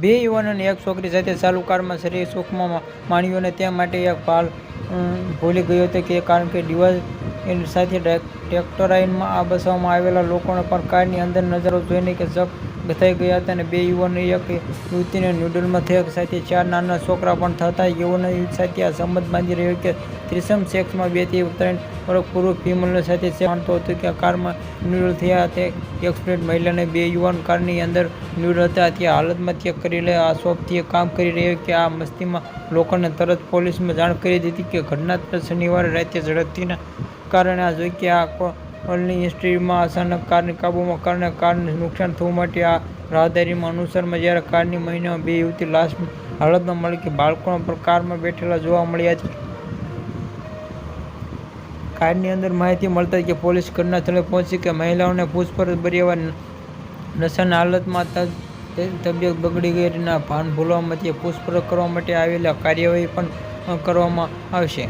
બે યુવાનો એક છોકરી સાથે ચાલુ કારમાં શરીર સુખમાં માણ્યું અને તે માટે એક પાલ ભૂલી ગયો હતો કે કારણ કે ડિવાઇસ સાથે ટ્રેક્ટરાઇનમાં આ બસવામાં આવેલા લોકોને પણ કારની અંદર નજરો જોઈને કે શક થઈ ગયા હતા અને બે યુવાનો એક યુવતીને નૂડલમાં થયા સાથે ચાર નાના છોકરા પણ થતા. યુવાનો સાથે આ સંબંધ બાંધી રહ્યો કે ત્રિસમ સેક્સમાં બેથી ત્રણ વર્ષ પૂર્વ ફિમેલ સાથે જાણતો હતો કે કારમાં ન્યુડલ થયા તે એક્સપ્રેટ મહિલાને બે યુવાન કારની અંદર ન્યુડલ હતા. તે હાલતમાં ચેક કરી લે આ શોપથી કામ કરી રહ્યો કે આ મસ્તીમાં લોકોને તરત પોલીસમાં જાણ કરી દીધી કે ઘટના શનિવારે રાતે ઝડપથીના કારણે આ જોઈ કે આ કોલની હિસ્ટ્રીમાં અચાનક કારને કાબૂમાં કારણે કારને નુકસાન થવું માટે આ રાહદારીમાં અનુસારમાં જ્યારે કારની મહિનામાં બે યુવતી લાશ હાલતમાં મળી કે બાળકો પણ કારમાં બેઠેલા જોવા મળ્યા છે. કારની અંદર માહિતી મળતા કે પોલીસ ઘટના સ્થળે પહોંચી કે મહિલાઓને પૂછપરછ કર્યા નશાના હાલતમાં તબિયત બગડી ગઈ ના ભાન ભૂલવા માટે પૂછપરછ કરવા માટે આવેલા કાર્યવાહી પણ કરવામાં આવશે.